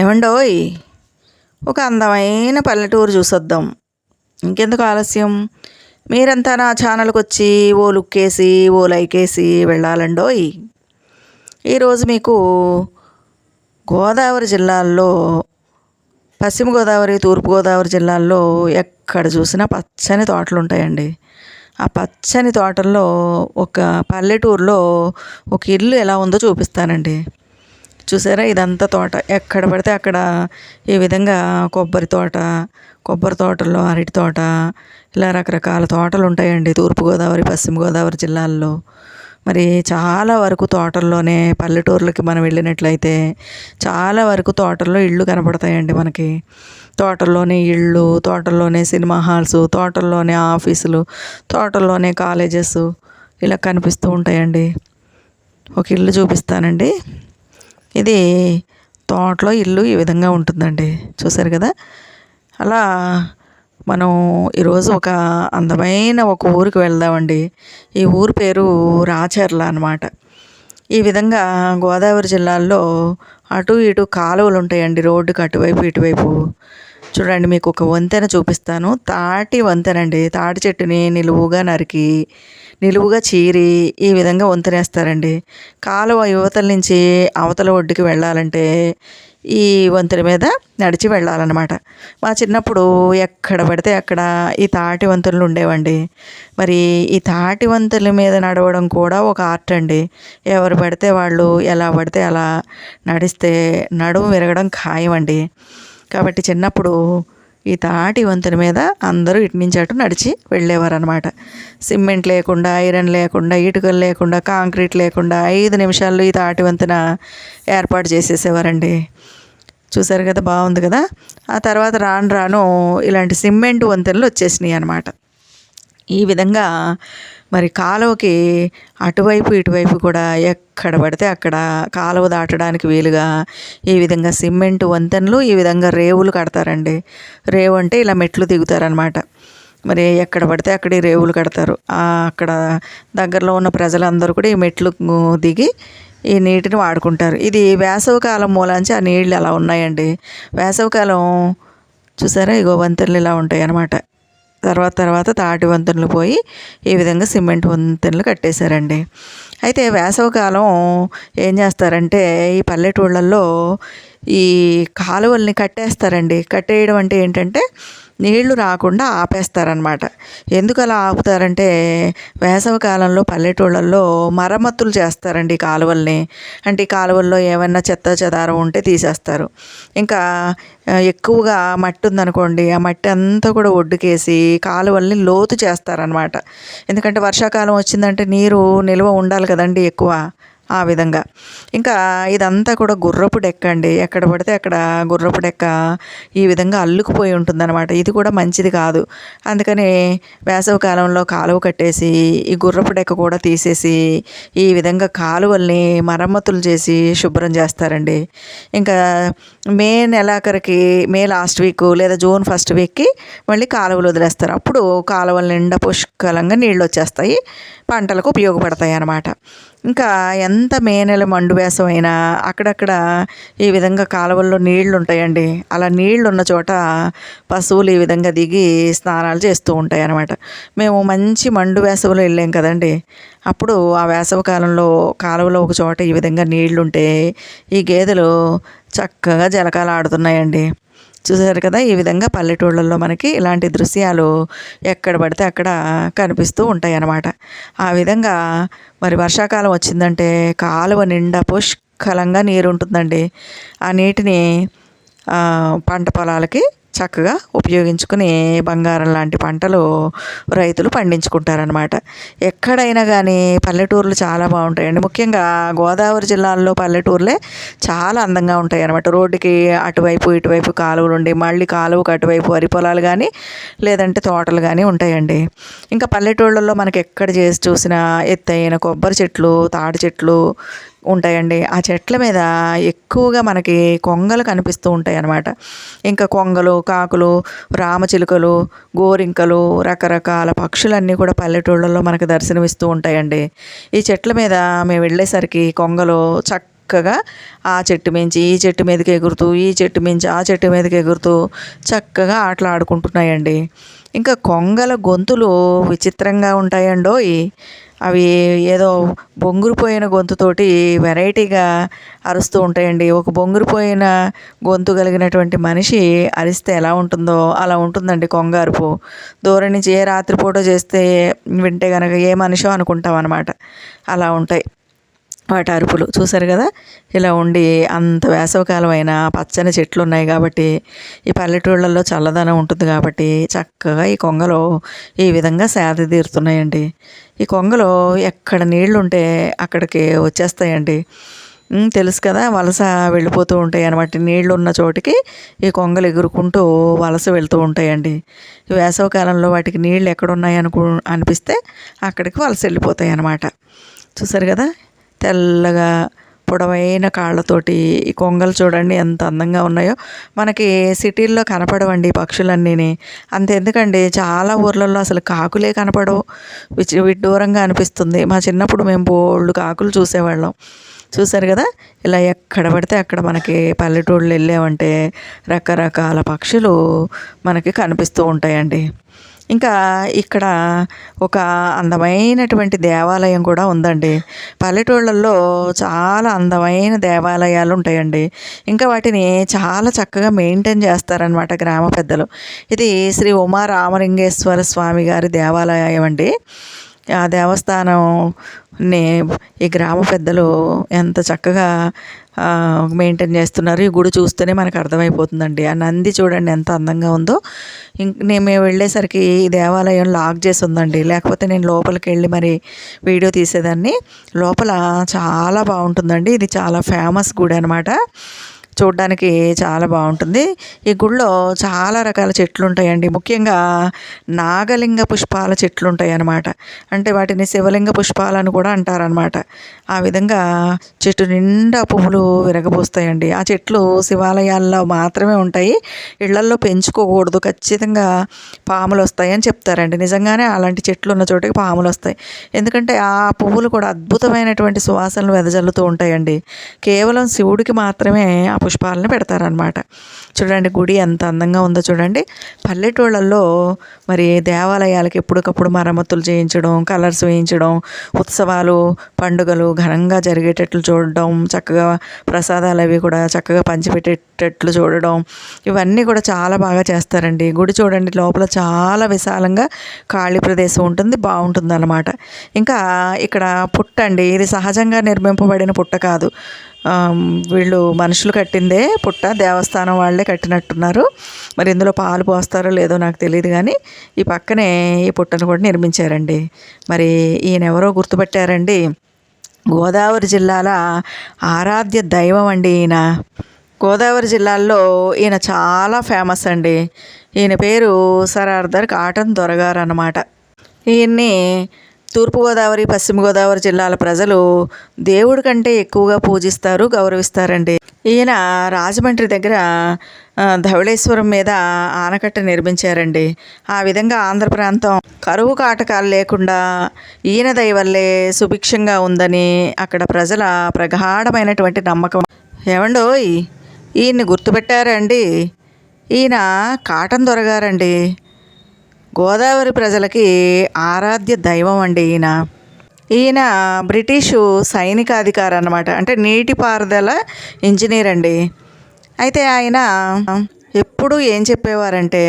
ఏమండోయ్ ఒక అందమైన పల్లెటూరు చూసొద్దాం. ఇంకెందుకు ఆలస్యం? మీరంతా నా ఛానల్కి వచ్చి ఓ లుక్కేసి ఓ లైకేసి వెళ్ళాలండోయ్ ఈరోజు మీకు గోదావరి జిల్లాల్లో పశ్చిమ గోదావరి తూర్పు గోదావరి జిల్లాల్లో ఎక్కడ చూసినా పచ్చని తోటలు ఉంటాయండి ఆ పచ్చని తోటల్లో ఒక పల్లెటూరులో ఒక ఇల్లు ఎలా ఉందో చూపిస్తానండి. చూసారా? ఇదంతా తోట. ఎక్కడ పడితే అక్కడ ఈ విధంగా కొబ్బరి తోట కొబ్బరి తోటల్లో అరటి తోట ఇలా రకరకాల తోటలు ఉంటాయండి తూర్పుగోదావరి పశ్చిమ గోదావరి జిల్లాల్లో. మరి చాలా వరకు తోటల్లోనే పల్లెటూర్లకి మనం వెళ్ళినట్లయితే చాలా వరకు తోటల్లో ఇళ్ళు కనపడతాయండి మనకి. తోటల్లోనే ఇళ్ళు తోటల్లోనే సినిమా హాల్స్ తోటల్లోనే ఆఫీసులు తోటల్లోనే కాలేజెస్ ఇలా కనిపిస్తూ ఉంటాయండి. ఒక ఇల్లు చూపిస్తానండి. ఇది తోటలో ఇల్లు ఈ విధంగా ఉంటుందండి. చూసారు కదా? అలా మనం ఈరోజు ఒక అందమైన ఒక ఊరికి వెళ్దామండి. ఈ ఊరి పేరు రాచర్ల అనమాట ఈ విధంగా గోదావరి జిల్లాల్లో అటు ఇటు కాలువలు ఉంటాయండి రోడ్డుకి అటువైపు ఇటువైపు. చూడండి మీకు ఒక వంతెన చూపిస్తాను. తాటి వంతెనండి. తాటి చెట్టుని నిలువుగా నరికి నిలువుగా చీరి ఈ విధంగా వంతెనేస్తారండి. కాలువ యువతల నుంచి అవతల ఒడ్డుకి వెళ్ళాలంటే ఈ వంతెన మీద నడిచి వెళ్ళాలన్నమాట. మా చిన్నప్పుడు ఎక్కడ పడితే అక్కడ ఈ తాటి వంతెనలు ఉండేవండి. మరి ఈ తాటి వంతెనల మీద నడవడం కూడా ఒక ఆర్ట్ అండి. ఎవరు పడితే వాళ్ళు ఎలా పడితే అలా నడిస్తే నడుము విరగడం ఖాయం అండి కాబట్టి చిన్నప్పుడు ఈ తాటి వంతెన మీద అందరూ ఇటు నుంచి అటు నడిచి వెళ్ళేవారనమాట సిమెంట్ లేకుండా ఐరన్ లేకుండా ఇటుకలు లేకుండా కాంక్రీట్ లేకుండా ఐదు నిమిషాల్లో ఈ తాటి వంతెన ఏర్పాటు చేసేసేవారండి. చూసారు కదా బాగుంది కదా? ఆ తర్వాత రాను రాను ఇలాంటి సిమెంట్ వంతెనలు వచ్చేసినాయి అనమాట ఈ విధంగా మరి కాలువకి అటువైపు ఇటువైపు కూడా ఎక్కడ పడితే అక్కడ కాలువ దాటడానికి వీలుగా ఈ విధంగా సిమెంట్ వంతెనలు ఈ విధంగా రేవులు కడతారండి. రేవు అంటే ఇలా మెట్లు దిగుతారనమాట మరి ఎక్కడ పడితే అక్కడ ఈ రేవులు కడతారు. అక్కడ దగ్గరలో ఉన్న ప్రజలందరూ కూడా ఈ మెట్లు దిగి ఈ నీటిని వాడుకుంటారు. ఇది వేసవికాలం మూలాంచి ఆ నీళ్ళు అలా ఉన్నాయండి. వేసవికాలం చూసారా? ఇగో వంతెనలు ఇలా ఉంటాయి అన్నమాట తర్వాత తర్వాత తాటి వంతెనలు పోయి ఈ విధంగా సిమెంట్ వంతెనలు కట్టేశారండి. అయితే వేసవికాలం ఏం చేస్తారంటే ఈ పల్లెటూళ్ళల్లో ఈ కాలువల్ని కట్టేస్తారండి. కట్టేయడం అంటే ఏంటంటే నీళ్ళు రాకుండా ఆపేస్తారనమాట ఎందుకు అలా ఆపుతారంటే వేసవి కాలంలో పల్లెటూళ్ళల్లో మరమ్మతులు చేస్తారండి కాలువల్ని. అంటే ఈ కాలువల్లో ఏమన్నా చెత్త చెదారం ఉంటే తీసేస్తారు. ఇంకా ఎక్కువగా మట్టి ఉందనుకోండి ఆ మట్టి అంతా కూడా ఒడ్డుకేసి కాలువల్ని లోతు చేస్తారనమాట ఎందుకంటే వర్షాకాలం వచ్చిందంటే నీరు నిల్వ ఉండాలి కదండి ఎక్కువ. ఆ విధంగా. ఇంకా ఇదంతా కూడా గుర్రపు డెక్క అండి. ఎక్కడ పడితే అక్కడ గుర్రపు డెక్క ఈ విధంగా అల్లుకుపోయి ఉంటుందన్నమాట. ఇది కూడా మంచిది కాదు. అందుకని వేసవి కాలంలో కాలువ కట్టేసి ఈ గుర్రపు డెక్క కూడా తీసేసి ఈ విధంగా కాలువల్ని మరమ్మతులు చేసి శుభ్రం చేస్తారండి. ఇంకా మే నెలాఖరికి మే లాస్ట్ వీక్ లేదా జూన్ ఫస్ట్ వీక్కి మళ్ళీ కాలువలు వదిలేస్తారు. అప్పుడు కాలువల నిండా పుష్కలంగా నీళ్ళు వచ్చేస్తాయి. పంటలకు ఉపయోగపడతాయి అన్నమాట ఇంకా ఎంత మే నెల మండు వేసం అయినా అక్కడక్కడ ఈ విధంగా కాలువల్లో నీళ్ళు ఉంటాయండి అలా నీళ్ళు ఉన్న చోట పశువులు ఈ విధంగా దిగి స్నానాలు చేస్తూ ఉంటాయి అన్నమాట మేము మంచి మండు వేసవిలో వెళ్ళాం కదండి. అప్పుడు ఆ వేసవి కాలంలో కాలువలో ఒక చోట ఈ విధంగా నీళ్ళుంటే ఈ గేదెలు చక్కగా జలకాలు ఆడుతున్నాయండి చూసారు కదా ఈ విధంగా పల్లెటూళ్ళల్లో మనకి ఇలాంటి దృశ్యాలు ఎక్కడ పడితే అక్కడ కనిపిస్తూ ఉంటాయి అన్నమాట ఆ విధంగా మరి వర్షాకాలం వచ్చిందంటే కాలువ నిండా పుష్కలంగా నీరు ఉంటుందండి. ఆ నీటిని పంట పొలాలకి చక్కగా ఉపయోగించుకుని బంగారం లాంటి పంటలు రైతులు పండించుకుంటారనమాట ఎక్కడైనా కానీ పల్లెటూర్లు చాలా బాగుంటాయండి. ముఖ్యంగా గోదావరి జిల్లాల్లో పల్లెటూర్లే చాలా అందంగా ఉంటాయి అనమాట రోడ్డుకి అటువైపు ఇటువైపు కాలువలు ఉండి మళ్ళీ కాలువకు అటువైపు వరి పొలాలు కానీ లేదంటే తోటలు కానీ ఉంటాయండి. ఇంకా పల్లెటూళ్ళల్లో మనకి ఎక్కడ చేసి చూసినా ఎత్తైన కొబ్బరి చెట్లు తాటి చెట్లు ఉంటాయండి. ఆ చెట్ల మీద ఎక్కువగా మనకి కొంగలు కనిపిస్తూ ఉంటాయి అన్నమాట ఇంకా కొంగలు కాకులు రామచిలుకలు గోరింకలు రకరకాల పక్షులన్నీ కూడా పల్లెటూళ్ళల్లో మనకు దర్శనమిస్తూ ఉంటాయండి. ఈ చెట్ల మీద మేము వెళ్ళేసరికి కొంగలు చక్క చక్కగా ఆ చెట్టు మించి ఈ చెట్టు మీదకి ఎగురుతూ ఈ చెట్టు మించి ఆ చెట్టు మీదకి ఎగురుతూ చక్కగా ఆటలు ఆడుకుంటున్నాయండి. ఇంకా కొంగల గొంతులు విచిత్రంగా ఉంటాయండో అవి ఏదో బొంగురుపోయిన గొంతుతోటి వెరైటీగా అరుస్తూ ఉంటాయండి. ఒక బొంగురుపోయిన గొంతు కలిగినటువంటి మనిషి అరిస్తే ఎలా ఉంటుందో అలా ఉంటుందండి కొంగ అరుపు దూరం నుంచి ఏ రాత్రిపూట చేస్తే వింటే కనుక ఏ మనిషో అనుకుంటాం అనమాట అలా ఉంటాయి. వాటి అరుపులు చూసారు కదా? ఇలా ఉండి అంత వేసవకాలం అయినా పచ్చని చెట్లు ఉన్నాయి కాబట్టి ఈ పల్లెటూళ్ళల్లో చల్లదనం ఉంటుంది కాబట్టి చక్కగా ఈ కొంగలు ఈ విధంగా సేద తీరుతున్నాయండి. ఈ కొంగలు ఎక్కడ నీళ్ళు ఉంటే అక్కడికి వచ్చేస్తాయండి. తెలుసు కదా? వలస వెళ్ళిపోతూ ఉంటాయి అనమాట నీళ్ళు ఉన్న చోటికి ఈ కొంగలు ఎగురుకుంటూ వలస వెళ్తూ ఉంటాయండి. ఈ వేసవకాలంలో వాటికి నీళ్ళు ఎక్కడున్నాయి అనుకు అనిపిస్తే అక్కడికి వలస వెళ్ళిపోతాయి అన్నమాట. చూసారు కదా? తెల్లగా పొడవైన కాళ్ళతోటి ఈ కొంగలు చూడండి ఎంత అందంగా ఉన్నాయో. మనకి సిటీల్లో కనపడవండి ఈ అంత ఎందుకండి చాలా ఊర్లలో అసలు కాకులే కనపడవు. విచి విడ్డూరంగా అనిపిస్తుంది. మా చిన్నప్పుడు మేము బోళ్ళు కాకులు చూసేవాళ్ళం. చూసారు కదా? ఇలా ఎక్కడ పడితే అక్కడ మనకి పల్లెటూళ్ళు వెళ్ళామంటే రకరకాల పక్షులు మనకి కనిపిస్తూ ఉంటాయండి. ఇంకా ఇక్కడ ఒక అందమైనటువంటి దేవాలయం కూడా ఉందండి. పల్లెటూళ్ళల్లో చాలా అందమైన దేవాలయాలు ఉంటాయండి. ఇంకా వాటిని చాలా చక్కగా మెయింటైన్ చేస్తారనమాట గ్రామ పెద్దలు. ఇది శ్రీ ఉమా రామలింగేశ్వర స్వామి గారి దేవాలయం అండి. ఆ దేవస్థానంని ఈ గ్రామ పెద్దలు ఎంత చక్కగా మెయింటైన్ చేస్తున్నారు. ఈ గుడి చూస్తేనే మనకు అర్థమైపోతుందండి. ఆ నంది చూడండి ఎంత అందంగా ఉందో. ఇంక నేను మేము వెళ్ళేసరికి ఈ దేవాలయం లాక్ చేసి ఉందండి. లేకపోతే నేను లోపలికి వెళ్ళి మరి వీడియో తీసేదాన్ని. లోపల చాలా బాగుంటుందండి. ఇది చాలా ఫేమస్ గుడి అనమాట చూడడానికి చాలా బాగుంటుంది. ఈ గుళ్ళో చాలా రకాల చెట్లు ఉంటాయండి ముఖ్యంగా నాగలింగ పుష్పాల చెట్లు ఉంటాయి అన్నమాట అంటే వాటిని శివలింగ పుష్పాలని కూడా అంటారనమాట ఆ విధంగా చెట్టు నిండా పువ్వులు విరగబోస్తాయండి. ఆ చెట్లు శివాలయాల్లో మాత్రమే ఉంటాయి. ఇళ్ళల్లో పెంచుకోకూడదు. ఖచ్చితంగా పాములు వస్తాయని చెప్తారండి. నిజంగానే అలాంటి చెట్లు ఉన్న చోటికి పాములు వస్తాయి ఎందుకంటే ఆ పువ్వులు కూడా అద్భుతమైనటువంటి సువాసనలు వెదజల్లుతూ ఉంటాయండి. కేవలం శివుడికి మాత్రమే ఆ పుష్పాలను పెడతారనమాట చూడండి గుడి ఎంత అందంగా ఉందో చూడండి. పల్లెటూళ్ళల్లో మరి దేవాలయాలకి ఎప్పటికప్పుడు మరమ్మతులు చేయించడం కలర్స్ వేయించడం ఉత్సవాలు పండుగలు ఘనంగా జరిగేటట్లు చూడడం చక్కగా ప్రసాదాలు అవి కూడా చక్కగా పంచిపెట్టేటట్లు చూడడం ఇవన్నీ కూడా చాలా బాగా చేస్తారండి. గుడి చూడండి లోపల చాలా విశాలంగా ఖాళీ ప్రదేశం ఉంటుంది బాగుంటుంది అనమాట ఇంకా ఇక్కడ పుట్ట అండి ఇది సహజంగా నిర్మింపబడిన పుట్ట కాదు. వీళ్ళు మనుషులు కట్టిందే పుట్ట దేవస్థానం వాళ్ళే కట్టినట్టున్నారు. మరి ఇందులో పాలు పోస్తారో లేదో నాకు తెలియదు కానీ ఈ పక్కనే ఈ పుట్టను కూడా నిర్మించారండి. మరి ఈయన ఎవరో గుర్తుపెట్టారండి? గోదావరి జిల్లాల ఆరాధ్య దైవం అండి ఈయన. గోదావరి జిల్లాల్లో ఈయన చాలా ఫేమస్ అండి. ఈయన పేరు సరార్దర్ కాటన్ దొరగారు అన్నమాట ఈయన్ని తూర్పుగోదావరి పశ్చిమ గోదావరి జిల్లాల ప్రజలు దేవుడి కంటే ఎక్కువగా పూజిస్తారు గౌరవిస్తారండి. ఈయన రాజమండ్రి దగ్గర ధవళేశ్వరం మీద ఆనకట్ట నిర్మించారండి. ఆ విధంగా ఆంధ్ర ప్రాంతం కరువు కాటకాలు లేకుండా ఈయన దయవల్లే సుభిక్షంగా ఉందని అక్కడ ప్రజల ప్రగాఢమైనటువంటి నమ్మకం. ఏమండోయ్ ఈయన్ని గుర్తుపెట్టారా అండి ఈయన కాటన్ దొరగారండి. గోదావరి ప్రజలకి ఆరాధ్య దైవం అండి ఈయన. ఈయన బ్రిటిషు సైనికాధికారి అన్నమాట అంటే నీటిపారుదల ఇంజనీర్ అండి. అయితే ఆయన ఎప్పుడు ఏం చెప్పేవారంటే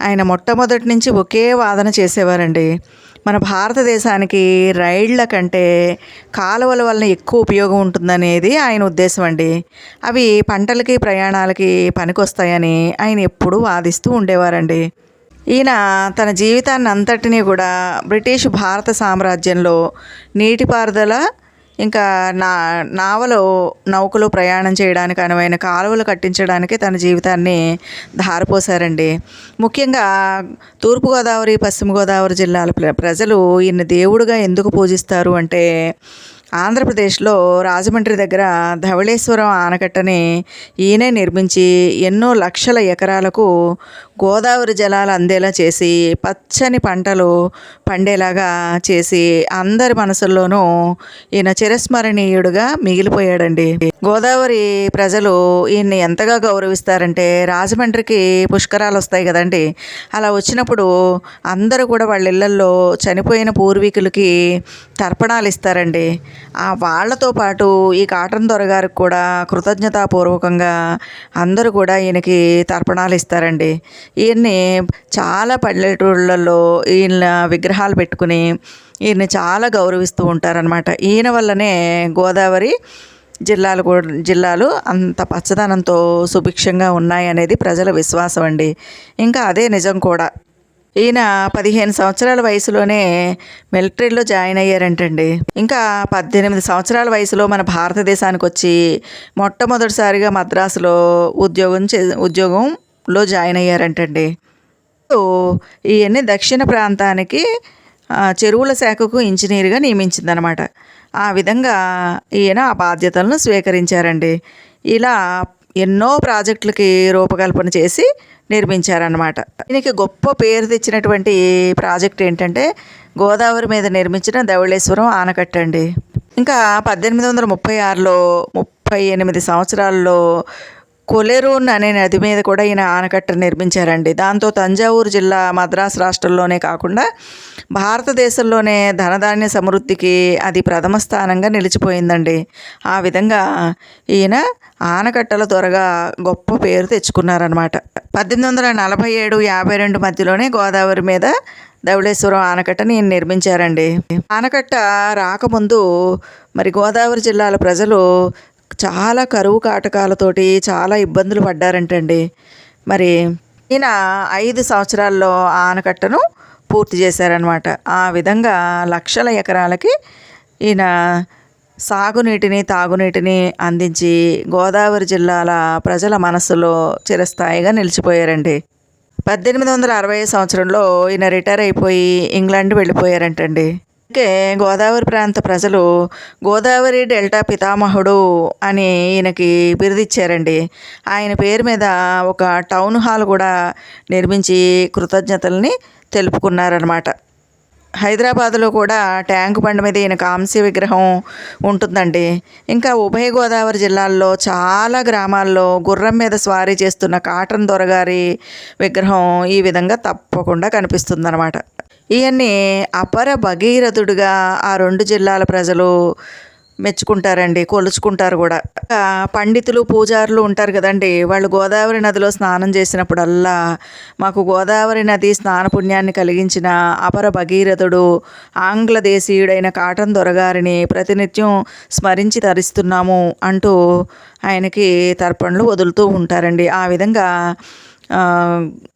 ఆయన మొట్టమొదటి నుంచి ఒకే వాదన చేసేవారండి. మన భారతదేశానికి రైళ్ళ కంటే కాలువల వలన ఎక్కువ ఉపయోగం ఉంటుందనేది ఆయన ఉద్దేశం అండి. అవి పంటలకి ప్రయాణాలకి పనికొస్తాయని ఆయన ఎప్పుడూ వాదిస్తూ ఉండేవారండి. ఈయన తన జీవితాన్ని అంతటినీ కూడా బ్రిటిష్ భారత సామ్రాజ్యంలో నీటిపారుదల ఇంకా నా నావలో నౌకలో ప్రయాణం చేయడానికి అనువైన కాలువలు కట్టించడానికి తన జీవితాన్ని ధారపోశారండి. ముఖ్యంగా తూర్పుగోదావరి పశ్చిమ గోదావరి జిల్లాల ప్ర- ప్రజలు ఈయన దేవుడుగా ఎందుకు పూజిస్తారు అంటే ఆంధ్రప్రదేశ్లో రాజమండ్రి దగ్గర ధవళేశ్వరం ఆనకట్టని ఈయనే నిర్మించి ఎన్నో లక్షల ఎకరాలకు గోదావరి జలాలు అందేలా చేసి పచ్చని పంటలు పండేలాగా చేసి అందరి మనసుల్లోనూ ఈయన చిరస్మరణీయుడుగా మిగిలిపోయాడండి. గోదావరి ప్రజలు ఈయన్ని ఎంతగా గౌరవిస్తారంటే రాజమండ్రికి పుష్కరాలు వస్తాయి కదండి. అలా వచ్చినప్పుడు అందరూ కూడా వాళ్ళ ఇళ్ళల్లో చనిపోయిన పూర్వీకులకి తర్పణాలు ఇస్తారండి. ఆ వాళ్ళతో పాటు ఈ కాటన్ దొరగారికి కూడా కృతజ్ఞతాపూర్వకంగా అందరూ కూడా ఈయనకి తర్పణాలు ఇస్తారండి. ఈయన్ని చాలా పల్లెటూళ్ళల్లో ఈయన విగ్రహాలు పెట్టుకుని ఈయన్ని చాలా గౌరవిస్తూ ఉంటారనమాట ఈయన వల్లనే గోదావరి జిల్లాలు కూడా జిల్లాలు అంత పచ్చదనంతో సుభిక్షంగా ఉన్నాయనేది ప్రజల విశ్వాసం అండి. ఇంకా అదే నిజం కూడా. ఈయన పదిహేను సంవత్సరాల వయసులోనే మిలిటరీలో జాయిన్ అయ్యారంటండి. ఇంకా పద్దెనిమిది సంవత్సరాల వయసులో మన భారతదేశానికి వచ్చి మొట్టమొదటిసారిగా మద్రాసులో ఉద్యోగం చే ఉద్యోగంలో జాయిన్ అయ్యారంటండి. సో ఈయన్ని దక్షిణ ప్రాంతానికి చెరువుల శాఖకు ఇంజనీర్గా నియమించిందనమాట. ఆ విధంగా ఈయన ఆ బాధ్యతలను స్వీకరించారండి. ఇలా ఎన్నో ప్రాజెక్టులకి రూపకల్పన చేసి నిర్మించారనమాట దీనికి గొప్ప పేరు తెచ్చినటువంటి ప్రాజెక్ట్ ఏంటంటే గోదావరి మీద నిర్మించిన ధవళేశ్వరం ఆనకట్ట అండి. ఇంకా పద్దెనిమిది వందల ముప్పై ఆరులో ముప్పై ఎనిమిది సంవత్సరాల్లో కొలెరూన్ అనే నది మీద కూడా ఈయన ఆనకట్ట నిర్మించారండి. దాంతో తంజావూరు జిల్లా మద్రాసు రాష్ట్రంలోనే కాకుండా భారతదేశంలోనే ధనధాన్య సమృద్ధికి అది ప్రథమ స్థానంగా నిలిచిపోయిందండి. ఆ విధంగా ఈయన ఆనకట్టల త్వరగా గొప్ప పేరు తెచ్చుకున్నారనమాట పద్దెనిమిది వందల నలభై ఏడు యాభై రెండు మధ్యలోనే గోదావరి మీద ధవళేశ్వరం ఆనకట్టని ఈయన నిర్మించారండి. ఆనకట్ట రాకముందు మరి గోదావరి జిల్లాల ప్రజలు చాలా కరువు కాటకాలతోటి చాలా ఇబ్బందులు పడ్డారంటండి. మరి ఈయన ఐదు సంవత్సరాల్లో ఆనకట్టను పూర్తి చేశారనమాట ఆ విధంగా లక్షల ఎకరాలకి ఈయన సాగునీటిని తాగునీటిని అందించి గోదావరి జిల్లాల ప్రజల మనసులో చిరస్థాయిగా నిలిచిపోయారండి. పద్దెనిమిది వందల అరవై సంవత్సరంలో ఈయన రిటైర్ అయిపోయి ఇంగ్లాండ్ వెళ్ళిపోయారంటండి. అందుకే గోదావరి ప్రాంత ప్రజలు గోదావరి డెల్టా పితామహుడు అని ఈయనకి బిరుదిచ్చారండి. ఆయన పేరు మీద ఒక టౌన్ హాల్ కూడా నిర్మించి కృతజ్ఞతల్ని తెలుపుకున్నారనమాట హైదరాబాద్లో కూడా ట్యాంక్ బండ్ మీద ఈయన కాంస్య విగ్రహం ఉంటుందండి. ఇంకా ఉభయ గోదావరి జిల్లాల్లో చాలా గ్రామాల్లో గుర్రం మీద స్వారీ చేస్తున్న కాటన్ దొరగారి విగ్రహం ఈ విధంగా తప్పకుండా కనిపిస్తుందన్నమాట. ఈయన్ని అపర భగీరథుడుగా ఆ రెండు జిల్లాల ప్రజలు మెచ్చుకుంటారండి కొలుచుకుంటారు కూడా. పండితులు పూజారులు ఉంటారు కదండి వాళ్ళు గోదావరి నదిలో స్నానం చేసినప్పుడల్లా మాకు గోదావరి నది స్నాన పుణ్యాన్ని కలిగించిన అపర భగీరథుడు ఆంగ్ల దేశీయుడైన కాటన్ దొరగారిని ప్రతినిత్యం స్మరించి తరిస్తున్నాము అంటూ ఆయనకి తర్పణలు వదులుతూ ఉంటారండి. ఆ విధంగా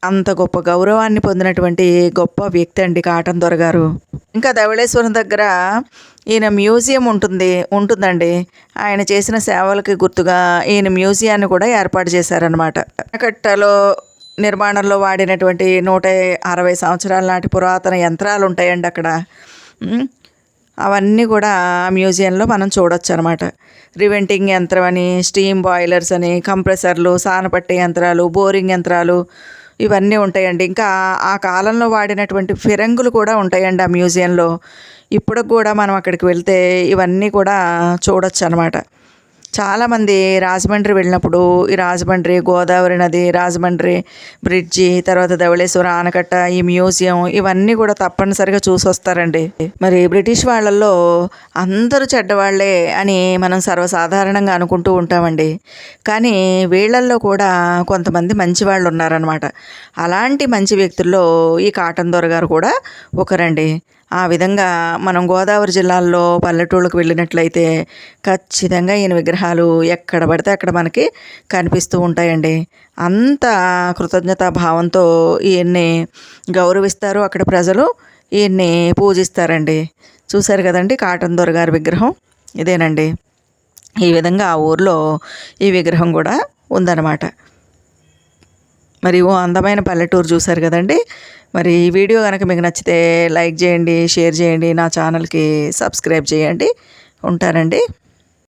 అంత గొప్ప గౌరవాన్ని పొందినటువంటి గొప్ప వ్యక్తి అండి కాటన్ దొరగారు ఇంకా ధవళేశ్వరం దగ్గర ఈయన మ్యూజియం ఉంటుంది ఉంటుందండి. ఆయన చేసిన సేవలకి గుర్తుగా ఈయన మ్యూజియాన్ని కూడా ఏర్పాటు చేశారనమాట కట్టలో నిర్మాణంలో వాడినటువంటి నూట అరవై సంవత్సరాల నాటి పురాతన యంత్రాలు ఉంటాయండి అక్కడ. అవన్నీ కూడా ఆ మ్యూజియంలో మనం చూడొచ్చు అనమాట రివెంటింగ్ యంత్రం అని స్టీమ్ బాయిలర్స్ అని కంప్రెసర్లు సానపట్టే యంత్రాలు బోరింగ్ యంత్రాలు ఇవన్నీ ఉంటాయండి. ఇంకా ఆ కాలంలో వాడినటువంటి ఫిరంగులు కూడా ఉంటాయండి ఆ మ్యూజియంలో. ఇప్పుడు కూడా మనం అక్కడికి వెళ్తే ఇవన్నీ కూడా చూడొచ్చు అనమాట చాలామంది రాజమండ్రి వెళ్ళినప్పుడు ఈ రాజమండ్రి గోదావరి నది రాజమండ్రి బ్రిడ్జి తర్వాత ధవళేశ్వరం ఆనకట్ట ఈ మ్యూజియం ఇవన్నీ కూడా తప్పనిసరిగా చూసి వస్తారండి మరి బ్రిటిష్ వాళ్ళల్లో అందరూ చెడ్డవాళ్ళే అని మనం సర్వసాధారణంగా అనుకుంటూ ఉంటామండి. కానీ వీళ్ళల్లో కూడా కొంతమంది మంచి వాళ్ళు ఉన్నారనమాట అలాంటి మంచి వ్యక్తుల్లో ఈ కాటన్ దొర గారు కూడా ఒకరండి. ఆ విధంగా మనం గోదావరి జిల్లాల్లో పల్లెటూళ్ళకు వెళ్ళినట్లయితే ఖచ్చితంగా ఈయన విగ్రహాలు ఎక్కడ పడితే అక్కడ మనకి కనిపిస్తూ ఉంటాయండి. అంత కృతజ్ఞతా భావంతో ఈయన్ని గౌరవిస్తారు అక్కడ ప్రజలు ఈయన్ని పూజిస్తారండి. చూశారు కదండి కాటన్ దొర గారి విగ్రహం? ఇదేనండి. ఈ విధంగా ఆ ఊర్లో ఈ విగ్రహం కూడా ఉందన్నమాట. మరి ఓ అందమైన పల్లెటూరు చూశారు కదండి. మరి ఈ వీడియో కనుక మీకు నచ్చితే లైక్ చేయండి షేర్ చేయండి నా ఛానల్కి సబ్స్క్రైబ్ చేయండి. ఉంటానండి.